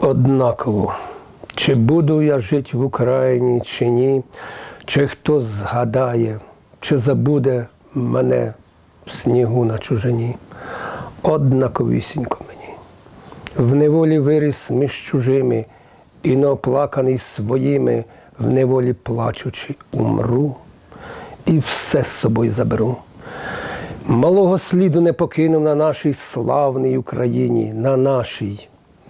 однаково, чи буду я жити в Україні, чи ні, чи хто згадає, чи забуде мене в снігу на чужині. Однаковісінько мені. В неволі виріс між чужими, і неоплаканий своїми, в неволі плачучи, умру, і все з собою заберу. Малого сліду не покинув на нашій славній Україні, на нашій,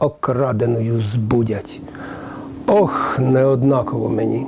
окраденою збудять. Ох, неоднаково мені.